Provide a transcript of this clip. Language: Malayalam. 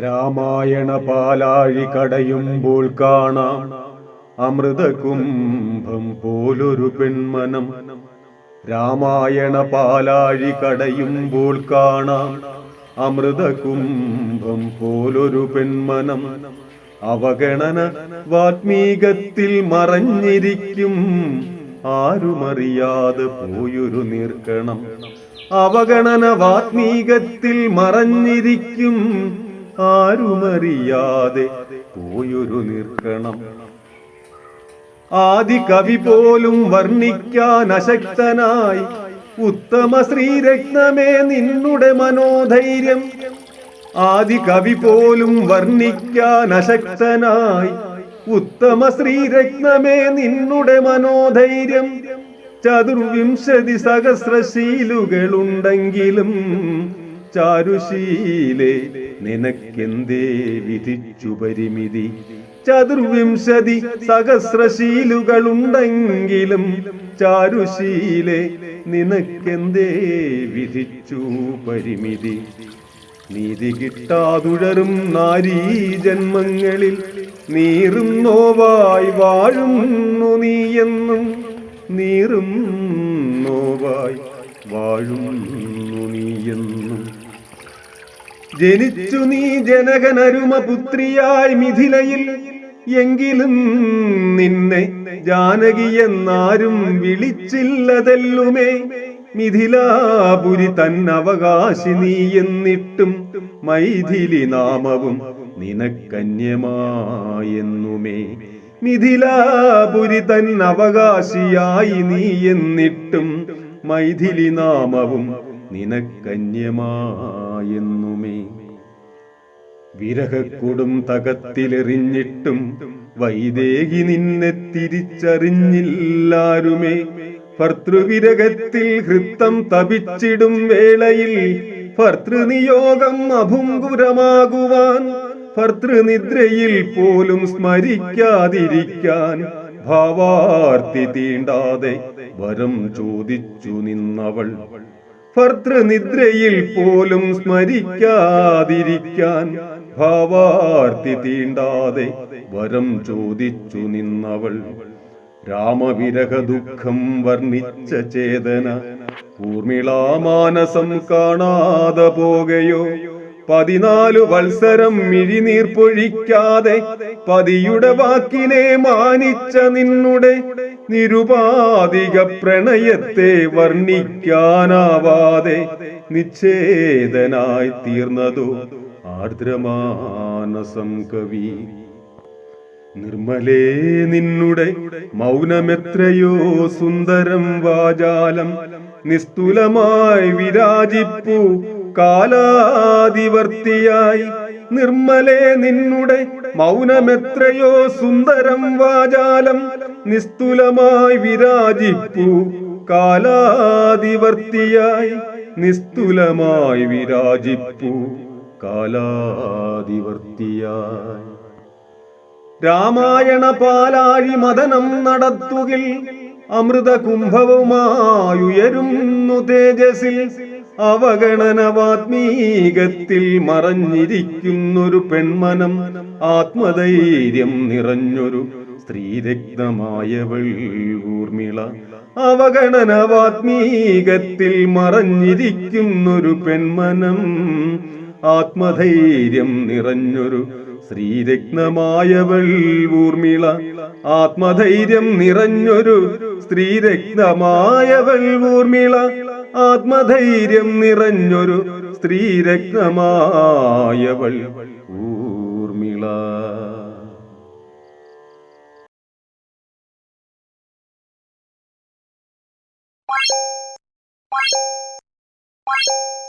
രാമായണ പാലാഴി കടയുമ്പോൾ കാണാം അമൃതകുംഭം പോലൊരു പെൺമനം. രാമായണ പാലാഴി കടയുമ്പോൾ കാണാം അമൃതകുംഭം പോലൊരു പെൺമനം. അവഗണന വാത്മീകത്തിൽ മറഞ്ഞിരിക്കും. ആരുമറിയാതെ പോയൊരു നീർക്കണം. അവഗണന വാത്മീകത്തിൽ മറഞ്ഞിരിക്കും. ആരുമറിയാതെ പോയൊരു നിർക്കണം ആദി കവി പോലും വർണിക്കാൻ അശക്തനായി ഉത്തമ ശ്രീരത്നമേ നിന്നുടെ മനോധൈര്യം. ആദി കവി പോലും വർണിക്കാൻ അശക്തനായി ഉത്തമ ശ്രീരത്നമേ നിന്നുടെ മനോധൈര്യം. ചതുർവിംശതി സഹസ്രശീലുകളുണ്ടെങ്കിലും ചാരുശീലെ നിനക്കെന്തേ വിധിച്ചു പരിമിതി? ചതുർവിംശതി സഹസ്രശീലുകളുണ്ടെങ്കിലും ചാരുശീലെ നിനക്കെന്തേ വിധിച്ചു പരിമിതി? നീതി കിട്ടാതുഴറും നാരീ ജന്മങ്ങളിൽ നീറും നോവായി വാഴുന്നു നീയെന്നും നീറും നോവായി വാഴുന്നു നീയെന്നും ജനിച്ചു നീ ജനകനരുമ പുത്രിയായി മിഥിലയിൽ. എങ്കിലും നിന്നെ ജാനകി എന്നാരും വിളിച്ചില്ലതെല്ലുമേ. മിഥിലാപുരി തന്നവകാശി നീ എന്നിട്ടും മൈഥിലി നാമവും നിനക്കന്യമായെന്നുമേ. മിഥിലാപുരി തന്നവകാശിയായി നീ എന്നിട്ടും മൈഥിലി നാമവും നിനക്കന്യമായെന്നുമേ വിരഹക്കൊടും തകത്തിലെറിഞ്ഞിട്ടും വൈദേഹി നിന്നെ തിരിച്ചറിഞ്ഞില്ലാരുമേ. ഭർത്തൃവിരഹത്തിൽ ഹൃത്തം തപിച്ചിടും വേളയിൽ ഭർത്തൃനിയോഗം അഭുങ്കുരമാകുവാൻ ഭർത്തൃനിദ്രയിൽ പോലും സ്മരിക്കാതിരിക്കാൻ ഭാവാർത്തി തീണ്ടാതെ വരം ചോദിച്ചു നിന്നവൾ. ഭർത്തൃനിദ്രയിൽ പോലും സ്മരിക്കാതിരിക്കാൻ ഭാവാർത്തി തീണ്ടാതെ വരം ചോദിച്ചു നിന്നവൾ. രാമവിരഹ ദുഃഖം വർണിച്ച ചേതന ഊർമിളാമാനസം കാണാതെ പോകയോ. പതിനാലു വത്സരം മിഴിനീർ പൊഴിക്കാതെ പതിയുടെ വാക്കിനെ മാനിച്ച നിന്നുടെ നിരുപാധിക പ്രണയത്തെ വർണിക്കാനാവാതെ നിച്ഛേദനായി തീർന്നതു ആർദ്രമാനസം കവി. നിർമ്മലേ നിന്നുടെ മൗനമെത്രയോ സുന്ദരം വാചാലം നിസ്തുലമായി വിരാജിപ്പു കാലാതിവർത്തിയായി നിർമ്മലേ നിന്നുടെ മൗനമെത്രയോ സുന്ദരം വാചാലം നിസ്തുലമായി വിരാജിപ്പു. കാലാതിവർത്തിയായി നിസ്തുലമായി വിരാജിപ്പു. കാലാതിവർത്തിയായി രാമായണ പാലാഴി മദനം നടത്തുകിൽ അമൃത കുംഭവുമായുയരുന്നു തേജസിൽ അവഗണനവാത്മീകത്തിൽ മറഞ്ഞിരിക്കുന്നൊരു പെൺമനം ആത്മധൈര്യം നിറഞ്ഞൊരു സ്ത്രീരക്തമായവൾ ഊർമിള. അവഗണനവാത്മീകത്തിൽ മറഞ്ഞിരിക്കുന്നൊരു പെൺമനം. ആത്മധൈര്യം നിറഞ്ഞൊരു സ്ത്രീരത്നമായവൾ ഊർമിള. ആത്മധൈര്യം നിറഞ്ഞൊരു സ്ത്രീരത്നമായവൾ ഊർമിള. ആത്മധൈര്യം നിറഞ്ഞൊരു സ്ത്രീരത്നമായവൾ ഊർമിള. Thank you.